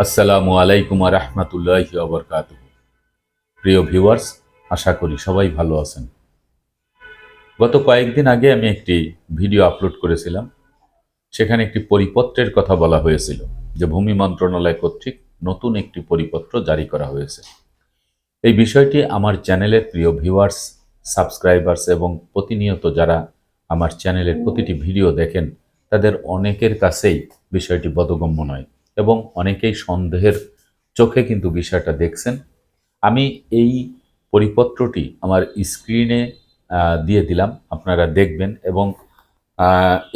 আসসালামু আলাইকুম রহমতুল্লাহ আবরকাত প্রিয় ভিউয়ার্স, আশা করি সবাই ভালো আছেন। গত কয়েকদিন আগে আমি একটি ভিডিও আপলোড করেছিলাম। সেখানে একটি পরিপত্রের কথা বলা হয়েছিল যে ভূমি মন্ত্রণালয় কর্তৃক নতুন একটি পরিপত্র জারি করা হয়েছে। এই বিষয়টি আমার চ্যানেলের প্রিয় ভিউয়ার্স, সাবস্ক্রাইবার্স এবং প্রতিনিয়ত যারা আমার চ্যানেলের প্রতিটি ভিডিও দেখেন, তাদের অনেকের কাছেই বিষয়টি বোধগম্য নয়। এবং অনেকেই সন্দেহের চোখে কিন্তু বিষয়টা দেখছেন। আমি এই পরিপত্রটি আমার স্ক্রিনে দিয়ে দিলাম, আপনারা দেখবেন এবং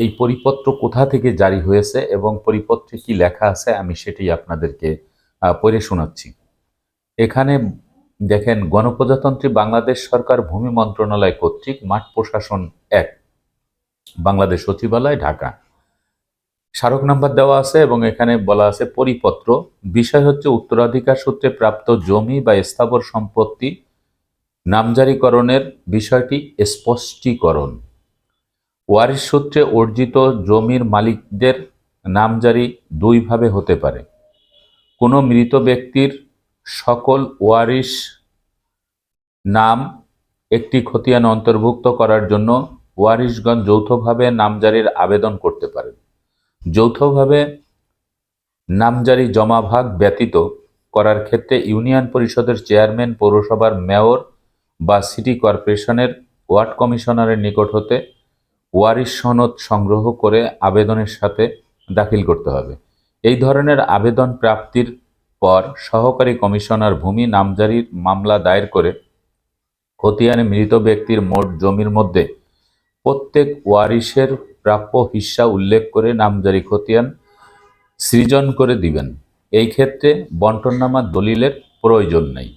এই পরিপত্র কোথা থেকে জারি হয়েছে এবং পরিপত্রে কি লেখা আছে আমি সেটি আপনাদেরকে পড়ে শোনাচ্ছি। এখানে দেখেন, গণপ্রজাতন্ত্রী বাংলাদেশ সরকার ভূমি মন্ত্রণালয় কর্তৃক মাঠ প্রশাসন এক, বাংলাদেশ সচিবালয়, ঢাকা। স্মারক নাম্বার দেওয়া আছে এবং এখানে বলা আছে পরিপত্র। বিষয় হচ্ছে উত্তরাধিকার সূত্রে প্রাপ্ত জমি বা স্থাবর সম্পত্তি নামজারিকরণের বিষয়টি স্পষ্টীকরণ। ওয়ারিশ সূত্রে অর্জিত জমির মালিকদের নামজারি দুইভাবে হতে পারে। কোনো মৃত ব্যক্তির সকল ওয়ারিশ নাম একটি খতিয়ান অন্তর্ভুক্ত করার জন্য ওয়ারিশগণ যৌথভাবে নামজারির আবেদন করতে পারেন। যৌথভাবে নামজারি জমা ভাগ ব্যতীত করার ক্ষেত্রে ইউনিয়ন পরিষদের চেয়ারম্যান, পৌরসভার মেয়র বা সিটি কর্পোরেশনের ওয়ার্ড কমিশনারের নিকট হতে ওয়ারিশ সনদ সংগ্রহ করে আবেদনের সাথে দাখিল করতে হবে। এই ধরনের আবেদন প্রাপ্তির পর সহকারী কমিশনার ভূমি নামজারির মামলা দায়ের করে খতিয়ানে মৃত ব্যক্তির মোট জমির মধ্যে প্রত্যেক ওয়ারিশের প্রাপ্য হিস্সা উল্লেখ করে নামজারি খতিয়ান সৃজন করে দিবেন। এই ক্ষেত্রে বন্টননামা দলিলের প্রয়োজন নেই।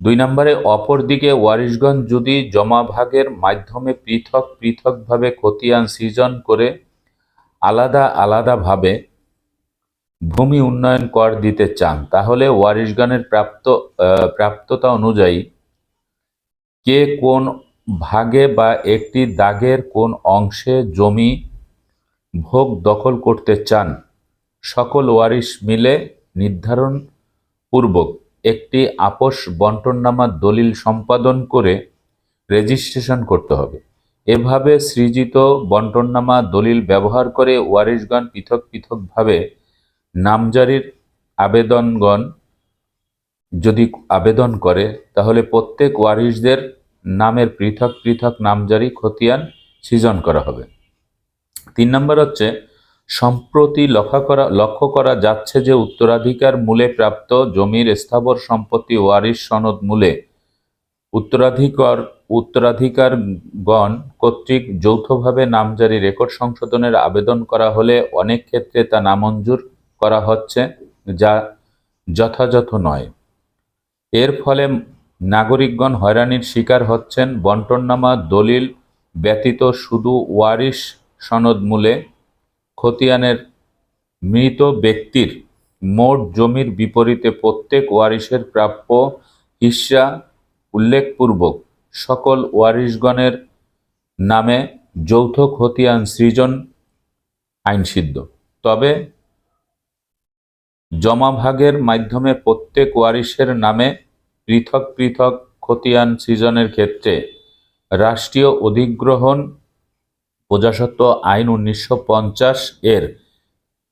দুই নম্বরে, অপরদিকে ওয়ারিশগঞ্জ যদি জমাভাগের মাধ্যমে পৃথক পৃথকভাবে খতিয়ান সৃজন করে আলাদা আলাদাভাবে ভূমি উন্নয়ন কর দিতে চান, তাহলে ওয়ারিশগণের প্রাপ্ত প্রাপ্ততা অনুযায়ী কে কোন ভাগে বা একটি দাগের কোন অংশে জমি ভোগ দখল করতে চান, সকল ওয়ারিশ মিলে নির্ধারণ পূর্বক একটি আপোষ বন্টননামা দলিল সম্পাদন করে রেজিস্ট্রেশন করতে হবে। এভাবে সৃজিত বন্টননামা দলিল ব্যবহার করে ওয়ারিশগণ পৃথক পৃথকভাবে নামজারির আবেদনগণ যদি আবেদন করে, তাহলে প্রত্যেক ওয়ারিশদের নামের পৃথক পৃথক নামজারি খতিয়ান সৃজন করা হবে। তিন নম্বর হচ্ছে, সম্প্রতি লক্ষ্য করা লক্ষ্য করা যাচ্ছে যে উত্তরাধিকার মূলে প্রাপ্ত জমির স্থাবর সম্পত্তি ওয়ারিশ সনদ মূলে উত্তরাধিকার, উত্তরাধিকারগণ কর্তৃক যৌথভাবে নামজারি রেকর্ড সংশোধনের আবেদন করা হলে অনেক ক্ষেত্রে তা নামঞ্জুর করা হচ্ছে, যা যথাযথ নয়। এর ফলে নাগরিকগণ হয়রানির শিকার হচ্ছেন। বন্টননামা দলিল ব্যতীত শুধু ওয়ারিশ সনদ মূলে খতিয়ানের মৃত ব্যক্তির মোট জমির বিপরীতে প্রত্যেক ওয়ারিশের প্রাপ্য হিস্সা উল্লেখপূর্বক সকল ওয়ারিশগণের নামে যৌথ খতিয়ান সৃজন আইনসিদ্ধ। তবে জমাভাগের মাধ্যমে প্রত্যেক ওয়ারিশের নামে পৃথক পৃথক খতিয়ান সৃজনের ক্ষেত্রে রাষ্ট্রীয় অধিগ্রহণ প্রজাসত্ব আইন উনিশশো পঞ্চাশ এর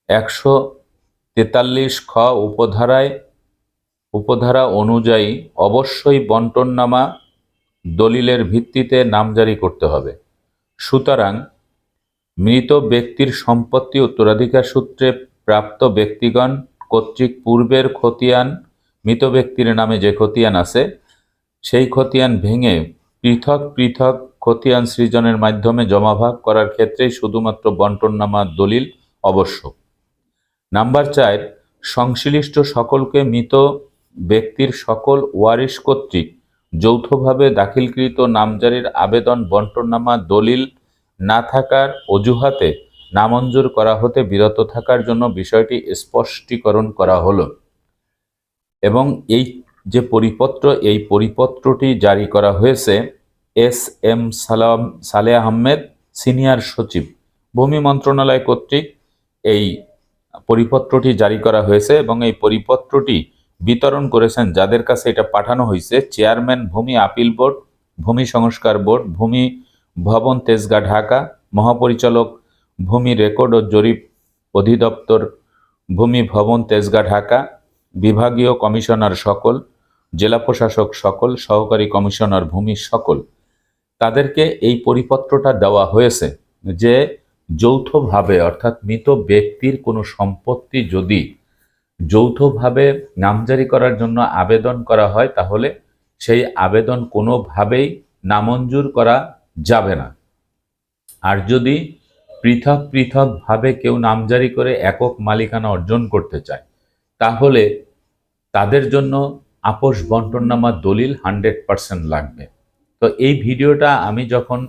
একশো তেতাল্লিশ খ উপধারায় উপধারা অনুযায়ী অবশ্যই বন্টননামা দলিলের ভিত্তিতে নামজারি করতে হবে। সুতরাং মৃত ব্যক্তির সম্পত্তি উত্তরাধিকার সূত্রে প্রাপ্ত ব্যক্তিগণ কর্তৃক পূর্বের খতিয়ান মৃত ব্যক্তির নামে যে খতিয়ান আছে, সেই খতিয়ান ভেঙে পৃথক পৃথক খতিয়ান সৃজনের মাধ্যমে জমাভাগ করার ক্ষেত্রেই শুধুমাত্র বন্টননামা দলিল আবশ্যক নাম্বার চার, সংশ্লিষ্ট সকলকে মৃত ব্যক্তির সকল ওয়ারিশ কর্তৃক যৌথভাবে দাখিলকৃত নামজারির আবেদন বন্টননামা দলিল না থাকার অজুহাতে নামঞ্জুর করা হতে বিরত থাকার জন্য বিষয়টি স্পষ্টীকরণ করা হলো। এবং এই যে পরিপত্র, এই পরিপত্রটি জারি করা হয়েছে এস এম সালাম সালে আহমেদ, সিনিয়র সচিব। ভূমি মন্ত্রণালয় কর্তৃক এই পরিপত্রটি জারি করা হয়েছে এবং এই পরিপত্রটি বিতরণ করেছেন যাদের কাছে এটা পাঠানো হয়েছে চেয়ারম্যান, ভূমি আপিল বোর্ড, ভূমি সংস্কার বোর্ড, ভূমি ভবন তেজগা, ঢাকা, মহাপরিচালক, ভূমি রেকর্ড ও জরিপ অধিদপ্তর, ভূমি ভবন তেজগা, ঢাকা বিভাগীয় কমিশনার সকল, জেলা প্রশাসক সকল, সহকারী কমিশনার ভূমি সকল। তাদেরকে এই পরিপত্রটা দেওয়া হয়েছে যে যৌথভাবে অর্থাৎ মৃত ব্যক্তির কোনো সম্পত্তি যদি যৌথভাবে নামজারি করার জন্য আবেদন করা হয়, তাহলে সেই আবেদন কোনোভাবেই নামঞ্জুর করা যাবে না। আর যদি পৃথক পৃথকভাবে কেউ নামজারি করে একক মালিকানা অর্জন করতে চায়, তাহলে তাদের জন্য আপোষ বন্টননামা দলিল হান্ড্রেড পার্সেন্ট লাগবে। তো এই ভিডিওটা আমি যখন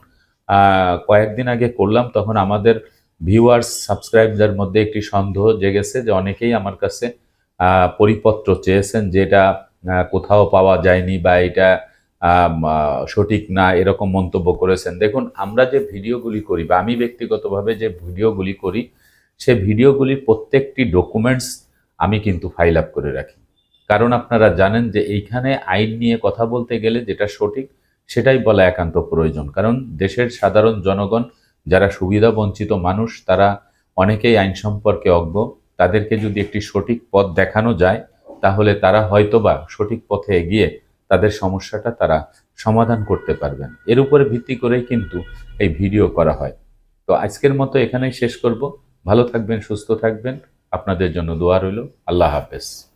কয়েকদিন আগে করলাম, তখন আমাদের ভিউয়ার্স সাবস্ক্রাইবদের মধ্যে একটি সন্দেহ জেগেছে যে অনেকেই আমার কাছে পরিপত্র চেয়েছেন যে এটা কোথাও পাওয়া যায়নি বা এটা সঠিক না, এরকম মন্তব্য করেছেন। দেখুন, আমরা যে ভিডিওগুলি করি বা আমি ব্যক্তিগতভাবে যে ভিডিওগুলি করি, সে ভিডিওগুলির প্রত্যেকটি ডকুমেন্টস আমি কিন্তু ফাইল আপ করে রাখি। কারণ আপনারা জানেন যে এইখানে আইন নিয়ে কথা বলতে গেলে যেটা সঠিক, সেটাই বলা একান্ত প্রয়োজন। কারণ দেশের সাধারণ জনগণ, যারা সুবিধা বঞ্চিত মানুষ, তারা অনেকেই আইন সম্পর্কে অজ্ঞ। তাদেরকে যদি একটি সঠিক পথ দেখানো যায়, তাহলে তারা হয়তোবা সঠিক পথে এগিয়ে তাদের সমস্যাটা তারা সমাধান করতে পারবেন। এর উপরে ভিত্তি করেই কিন্তু এই ভিডিও করা হয়। তো আজকের মতো এখানেই শেষ করব। ভালো থাকবেন, সুস্থ থাকবেন। আপনাদের জন্য দোয়া রইল। আল্লাহ হাফেজ।